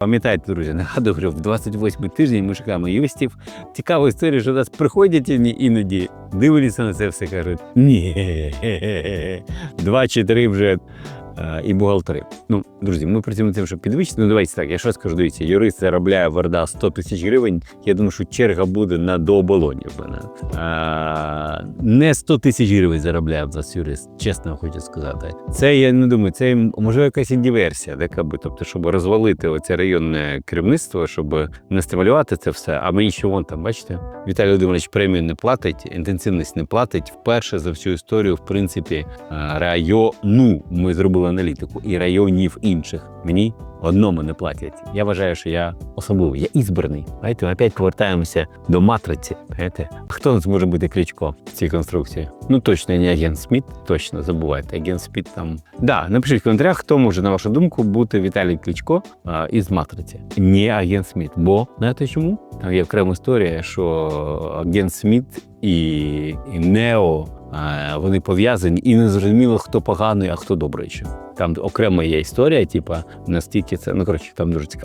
Пам'ятаєте, друзі, нагадую, в 28 тиждень ми шукаємо юристів. Цікава історія, що до нас приходять іноді, дивляться на це все, кажуть, ні, два чи три вже і бухгалтери. Ну, друзі, ми працюємо тим, щоб підвищити. Ну, давайте так, я що скажу, дивіться, юрист заробляє Варда 100 тисяч гривень. Я думаю, що черга буде на дооболоні в мене. А, не 100 тисяч гривень заробляє в нас юрист, чесно хочу сказати. Це я не думаю, це може якась і диверсія, би, тобто, щоб розвалити оце районне керівництво, щоб не стимулювати це все. А мені ще вон там, бачите, Віталій Володимирович премію не платить, інтенсивність не платить. Вперше за всю історію, в принципі, району ми зробили аналітику і районів інших. Мені одному не платять. Я вважаю, що я особливий, я ізбраний. Знаєте, ми опять повертаємося до матриці. Знаєте, хто нас може бути Кличко в цій конструкції? Ну точно не агент Сміт, точно забувайте. Агент Сміт там. Да, напишіть в коментарях, хто може, на вашу думку, бути Віталій Кличко а, із матриці. Не агент Сміт. Бо знаєте чому? Там є окрема історія, що агент Сміт і, і Нео. А, Вони пов'язані і не зрозуміло, хто поганий, а хто добрий. Там окрема є історія, типу, настільки це ну коротше, там дуже цікаво.